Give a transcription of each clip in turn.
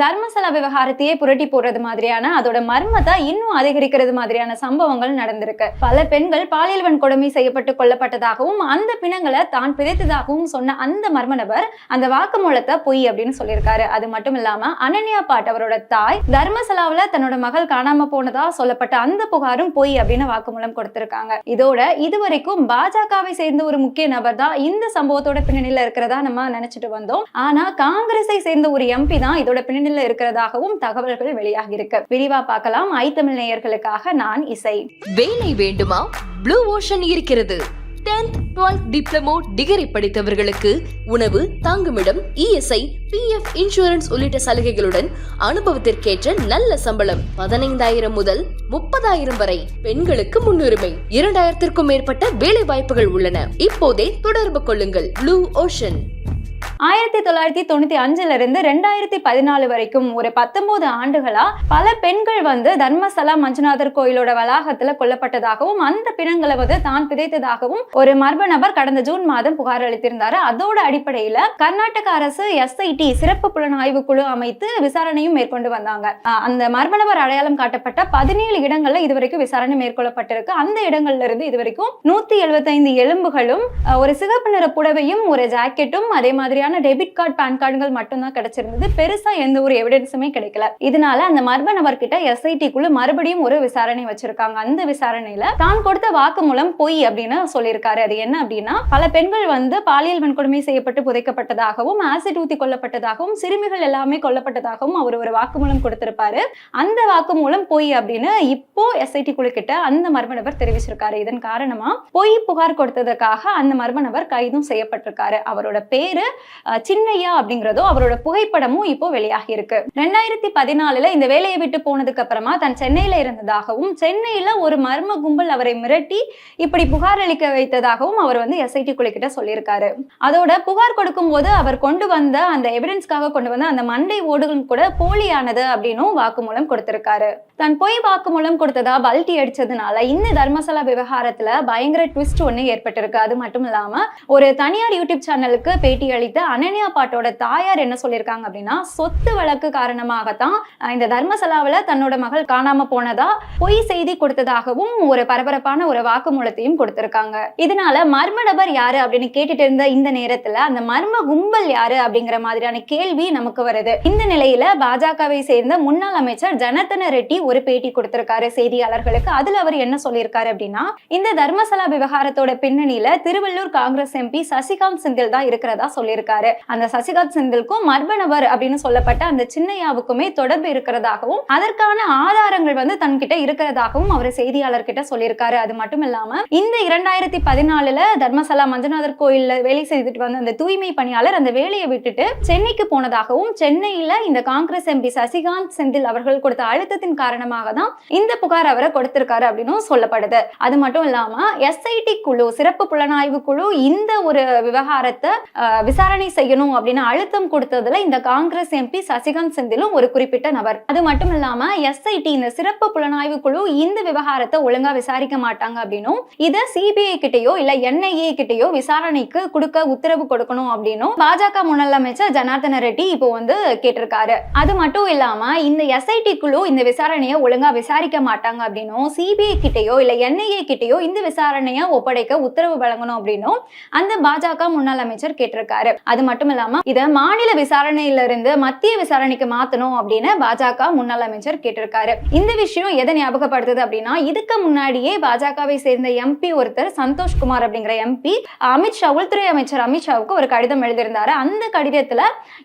தர்மசலா விவகாரத்தையே புரட்டி போடுறது மாதிரியான அதோட மர்மத்தை இன்னும் அதிகரிக்கிறது மாதிரியான சம்பவங்கள் நடந்திருக்கு. பல பெண்கள் பாலியல் வன்கொடுமை செய்யப்பட்டு கொல்லப்பட்டதாகவும் அந்த பிணங்களை தான் பிதைத்ததாகவும் சொன்ன அந்த மர்ம நபர் அந்த வாக்குமூலத்தை பொய் அப்படின்னு சொல்லியிருக்காரு. அது மட்டும் இல்லாம அனன்யா பாட் அவரோட தாய் தர்மசலாவில தன்னோட மகள் காணாம போனதா சொல்லப்பட்ட அந்த புகாரும் பொய் அப்படின்னு வாக்குமூலம் கொடுத்திருக்காங்க. இதோட இதுவரைக்கும் பாஜகவை சேர்ந்த ஒரு முக்கிய நபர் தான் இந்த சம்பவத்தோட பின்னணியில இருக்கிறதா நம்ம நினைச்சிட்டு வந்தோம். ஆனா காங்கிரஸை சேர்ந்த ஒரு எம்பி தான் இதோட பின்னணியில இருக்கிறதாகவும் தகவல்கள் வெளியாகி இருக்கு. விரிவா பார்க்கலாம். ஐ தமிழ் நேயர்களுக்காக நான் இசை. வேலை வேண்டுமா? ப்ளூ ஓஷன் இருக்கிறது. 10th 12th டிப்ளமோ டிகிரி படித்தவர்களுக்கு உணவு தங்குமிடம் இஎஸ்ஐ பிஎஃப் இன்சூரன்ஸ் உள்ளிட்ட சலுகைகளுடன் அனுபவத்திற்கேற்ற நல்ல சம்பளம் பதினைந்தாயிரம் முதல் முப்பதாயிரம் வரை பெண்களுக்கு முன்னுரிமை. இரண்டாயிரத்திற்கும் மேற்பட்ட வேலை வாய்ப்புகள் உள்ளன. இப்போதே தொடர்பு கொள்ளுங்கள். ப்ளூ ஓஷன் ஆயிரத்தி தொள்ளாயிரத்தி தொண்ணூத்தி அஞ்சுல இருந்து ரெண்டாயிரத்தி பதினாலு வரைக்கும் ஒரு பத்தொன்பது ஆண்டுகளா பல பெண்கள் வந்து தர்மசலா மஞ்சுநாதர் கோயிலோட வளாகத்துல கொல்லப்பட்டதாகவும் அந்த பிணங்களை வந்து தான் பிதைத்ததாகவும் ஒரு மர்ம நபர் கடந்த ஜூன் மாதம் புகார் அளித்திருந்தாரு. அதோட அடிப்படையில கர்நாடக அரசு எஸ்ஐடி சிறப்பு புலனாய்வு குழு அமைத்து விசாரணையும் மேற்கொண்டு வந்தாங்க. அந்த மர்ம நபர் அடையாளம் காட்டப்பட்ட பதினேழு இடங்கள்ல இதுவரைக்கும் விசாரணை மேற்கொள்ளப்பட்டிருக்கு. அந்த இடங்கள்ல இருந்து இதுவரைக்கும் நூத்தி எழுபத்தைந்து எலும்புகளும் ஒரு சிகப்பு நிற புடவையும் ஒரு ஜாக்கெட்டும் அதே மாதிரியான டெபிட் கார்டு பேன் கார்டுகள் மட்டும்தான் கிடைச்சிருந்தது. பெருசா எந்த ஒரு எவிடன்ஸுமே கிடைக்கல. இதனால அந்த மர்ம நபர்கிட்ட எஸ்ஐடி குழு மறுபடியும் ஒரு விசாரணை வச்சிருக்காங்க. அந்த விசாரணையில தான் கொடுத்த வாக்குமூலம் பொய் அப்படின்னு சொல்லியிருக்காரு. அது என்ன அப்படின்னா பல பெண்கள் வந்து பாலியல் வன்கொடுமை செய்யப்பட்டு புதைக்கப்பட்டதாகவும் ஆசிட் ஊத்தி கொல்லப்பட்டதாகவும் சிறுமிகள் எல்லாமே கொல்லப்பட்டதாகவும் அவர் ஒரு வாக்குமூலம் கொடுத்திருப்பாரு. அந்த வாக்குமூலம் பொய் அப்படின்னு இப்போ எஸ்ஐடி குழு கிட்ட அந்த மர்ம நபர் தெரிவிச்சிருக்காரு. இதன் காரணமா பொய் புகார் கொடுத்ததுக்காக அந்த மர்ம நபர் கைதும் செய்யப்பட்டிருக்காரு. அவரோட பேரு சின்னையா அப்படிங்கிறதோ அவரோட புகைப்படமும் இப்போ வெளியாகி இருக்கு. ரெண்டாயிரத்தி பதினாலுல இந்த வேலையை விட்டு போனதுக்கு அப்புறமா தான் சென்னையில இருந்ததாகவும் சென்னையில ஒரு மர்ம கும்பல் அவரை மிரட்டி இப்படி புகார் அளிக்க வைத்ததாகவும் அவர் வந்து எஸ்ஐடி குழுக்கிட்ட சொல்லியிருக்காரு. அதோட புகார் கொடுக்கும் போது அவர் கொண்டு வந்த அந்த எவிடன்ஸ்க்காக கொண்டு வந்த அந்த மண்டை ஓடுகளும் கூட போலியானது அப்படின்னும் வாக்குமூலம் கொடுத்திருக்காரு. தான் பொய் வாக்குமூலம் கொடுத்ததா பல்டி அடிச்சதுனால இந்த தர்மசாலா விவகாரத்துல பயங்கர ட்விஸ்ட் ஒண்ணு ஏற்பட்டிருக்கு. அது மட்டும் இல்லாம ஒரு தனியார் யூடியூப் சேனலுக்கு பேட்டி அளித்த அனன்யா பாட்டோட தாயார் என்ன சொல்லியிருக்காங்க அப்படின்னா சொத்து வழக்கு காரணமாகத்தான் இந்த தர்மசலாவில் தன்னோட மகள் காணாம போனதா பொய் செய்தி கொடுத்ததாகவும் ஒரு பரபரப்பான ஒரு வாக்குமூலத்தையும் கொடுத்திருக்காங்க. இதனால மர்ம நபர் யாரு அப்படின்னு கேட்டுட்டு இருந்த இந்த நேரத்துல அந்த மர்ம கும்பல் யாரு அப்படிங்கிற மாதிரியான கேள்வி நமக்கு வருது. இந்த நிலையில பாஜகவை சேர்ந்த முன்னாள் அமைச்சர் ஜனத்தன ரெட்டி ஒரு பேட்டி கொடுத்திருக்காரு செய்தியாளர்களுக்கு. அதுல அவர் என்ன சொல்லியிருக்காரு அப்படின்னா இந்த தர்மசலா விவகாரத்தோட பின்னணியில திருவள்ளூர் காங்கிரஸ் எம்பி சசிகாந்த் செந்தில் தான் இருக்கிறதா சொல்லியிருக்காரு. இருக்காரு அந்த சசிகாந்த் செந்தில்க்கும் மர்ம நபர் அப்படின்னு சொல்லப்பட்ட அந்த சின்னையாவுக்குமே தொடர்பு இருக்கிறதாகவும் அதற்கான ஆதாரங்கள் வந்து தன்கிட்ட இருக்கிறதாகவும் அவர் செய்தியாளர்கிட்ட சொல்லியிருக்காரு. அது மட்டும் இல்லாம இந்த இரண்டாயிரத்தி பதினாலுல தர்மசலா மஞ்சநாதர் கோயில்ல வேலை செய்துட்டு வந்த அந்த தூய்மை பணியாளர் அந்த வேலையை விட்டுட்டு சென்னைக்கு போனதாகவும் சென்னையில இந்த காங்கிரஸ் எம்பி சசிகாந்த் செந்தில் அவர்கள் கொடுத்த அழுத்தத்தின் காரணமாக தான் இந்த புகார் அவரை கொடுத்திருக்காரு அப்படின்னு சொல்லப்படுது. அது மட்டும் இல்லாம எஸ்ஐடி குழு சிறப்பு புலனாய்வு குழு இந்த ஒரு விவகாரத்தை விசாரணை விசாரணை செய்யணும் அப்படின்னு அழுத்தம் கொடுத்ததுல இந்த காங்கிரஸ் எம்பி சசிகாந்த் செந்திலும் ஒரு குறிப்பிட்ட நபர். அது மட்டும் இல்லாம எஸ்ஐடி இந்த சிறப்பு புலனாய்வு குழு இந்த விவகாரத்தை ஒழுங்கா விசாரிக்க மாட்டாங்க அப்படின்னும் இத சிபிஐ கிட்டயோ இல்ல என்ஐஏ கிட்டயோ விசாரணைக்கு கொடுக்க உத்தரவு கொடுக்கணும் அப்படின்னும் பாஜக முன்னாள் அமைச்சர் ஜனார்தன ரெட்டி இப்போ வந்து கேட்டிருக்காரு. அது மட்டும் இல்லாம இந்த எஸ்ஐடி குழு இந்த விசாரணையை ஒழுங்கா விசாரிக்க மாட்டாங்க அப்படின்னும் சிபிஐ கிட்டயோ இல்ல என்ஐஏ கிட்டயோ இந்த விசாரணையை ஒப்படைக்க உத்தரவு வழங்கணும் அப்படின்னும் அந்த பாஜக முன்னாள் அமைச்சர் கேட்டிருக்காரு. அது மட்டும் இல்லாம இத மாநில விசாரணையில இருந்து மத்திய விசாரணைக்கு மாத்தணும் அப்படின்னு பாஜக முன்னாள் அமைச்சர் கேட்டிருக்காரு. இந்த விஷயம் எதை ஞாபகப்படுத்துது அப்படின்னா இதுக்கு முன்னாடியே பாஜகவை சேர்ந்த எம்பி ஒருத்தர் சந்தோஷ்குமார் அப்படிங்கிற எம்பி அமித்ஷா உள்துறை அமைச்சர் அமித்ஷாவுக்கு ஒரு கடிதம் எழுதியிருந்தாரு. அந்த கடிதத்துல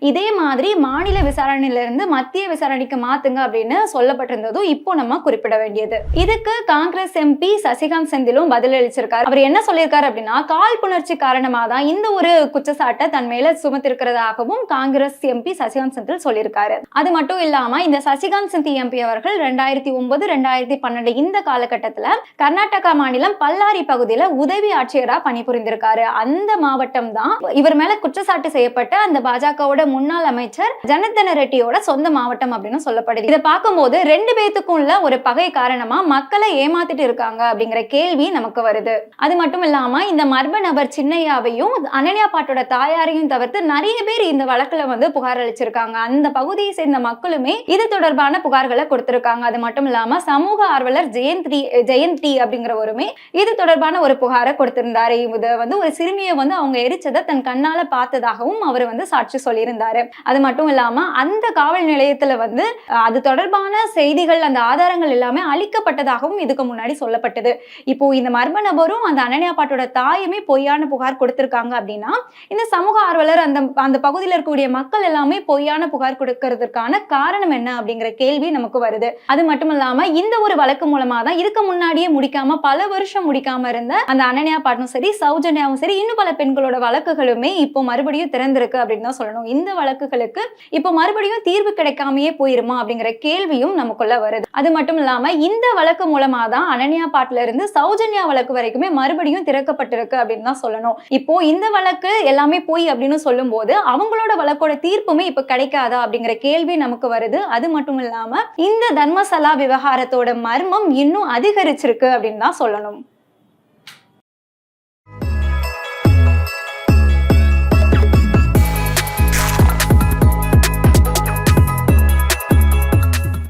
இதே மாதிரி மாநில விசாரணையில இருந்து மத்திய விசாரணைக்கு மாத்துங்க அப்படின்னு சொல்லப்பட்டிருந்ததும் இப்போ நம்ம குறிப்பிட வேண்டியது. இதுக்கு காங்கிரஸ் எம்பி சசிகாந்த் செந்திலும் பதில் அளிச்சிருக்காரு அவர் என்ன சொல்லியிருக்காரு அப்படின்னா கால் புணர்ச்சி காரணமாக தான் இந்த ஒரு குற்றச்சாட்டை தன்மை மேல சுமத்திருக்கிறதாகவும் காங்கிரஸ் எம்பி சசிகாந்த் செந்தில் சொல்லியிருக்காரு. அது மட்டும் இல்லாம இந்த சசிகாந்த் செந்தி எம்பி அவர்கள் ரெண்டாயிரத்தி ஒன்பது ரெண்டாயிரத்தி பன்னெண்டு இந்த காலகட்டத்துல கர்நாடகா மாநிலம் பல்லாரி பகுதியில உதவி ஆட்சியரா பணிபுரிந்திருக்காரு. அந்த மாவட்டம் தான் இவர் மேல குற்றச்சாட்டு செய்யப்பட்ட அந்த பாஜகவோட முன்னாள் அமைச்சர் ஜனதன ரெட்டியோட சொந்த மாவட்டம் அப்படின்னு சொல்லப்படுது. இதை பார்க்கும்போது ரெண்டு பேத்துக்கும் உள்ள ஒரு பகை காரணமா மக்களை ஏமாத்திட்டு இருக்காங்க அப்படிங்கிற கேள்வி நமக்கு வருது. அது மட்டும் இல்லாம இந்த மர்ம நபர் சின்னையாவையும் அனன்யா பாட்டோட தாயாரையும் தவிர்த்து நிறைய பேர் இந்த வழக்குல வந்து புகார் அளிச்சிருக்காங்க. அந்த பகுதியை சேர்ந்த மக்களுமே இது தொடர்பான புகார்களை கொடுத்திருக்காங்க. அது மட்டும் இல்லாம சமூக ஆர்வலர் ஜெயந்தி ஜெயந்தி அப்படிங்கிறவருமே இது தொடர்பான ஒரு புகாரை கொடுத்திருந்தாரு. இது வந்து ஒரு சிறுமியை வந்து அவங்க எரிச்சதை தன் கண்ணால பார்த்ததாகவும் அவர் வந்து சாட்சி சொல்லியிருந்தாரு. அது மட்டும் இல்லாம அந்த காவல் நிலையத்துல வந்து அது தொடர்பான செய்திகள் அந்த ஆதாரங்கள் எல்லாமே அளிக்கப்பட்டதாகவும் இதுக்கு முன்னாடி சொல்லப்பட்டது. இப்போ இந்த மர்ம நபரும் அந்த அனன்யா பாட்டோட தாயுமே பொய்யான புகார் கொடுத்திருக்காங்க அப்படின்னா இந்த சமூக ஆர்வலர் அந்த அந்த பகுதியில் இருக்கக்கூடிய மக்கள் எல்லாமே பொய்யான புகார் கொடுக்கறதுக்கான காரணம் என்ன அப்படிங்கிற கேள்வி நமக்கு வருது. அது மட்டும் இல்லாம இந்த ஒரு வழக்கு மூலமா தான் இதுக்கு முன்னாடியே முடிக்காம பல வருஷம் முடிக்காம இருந்த அந்த அனன்யா பாட்டும் சரி சௌஜன்யாவும் சரி இன்னும் பல பெண்களோட வழக்குகளுமே இப்போ மறுபடியும் திறந்திருக்கு அப்படின்னு தான் சொல்லணும். இந்த வழக்குகளுக்கு இப்போ மறுபடியும் தீர்வு கிடைக்காமயே போயிருமா அப்படிங்கிற கேள்வியும் நமக்குள்ள வருது. அது மட்டும் இல்லாம இந்த வழக்கு மூலமா தான் அனன்யா பாட்டுல இருந்து சௌஜன்யா வழக்கு வரைக்குமே மறுபடியும் திறக்கப்பட்டிருக்கு அப்படின்னு தான் சொல்லணும். இப்போ இந்த வழக்கு எல்லாமே போய் அப்படின்னு சொல்லும்போது அவங்களோட வழக்கோட தீர்ப்புமே இப்ப கிடைக்காதா அப்படிங்கிற கேள்வி நமக்கு வருது. அது மட்டும் இல்லாம இந்த தர்மசலா விவகாரத்தோட மர்மம் இன்னும் அதிகரிச்சிருக்கு அப்படின்னு தான் சொல்லணும்.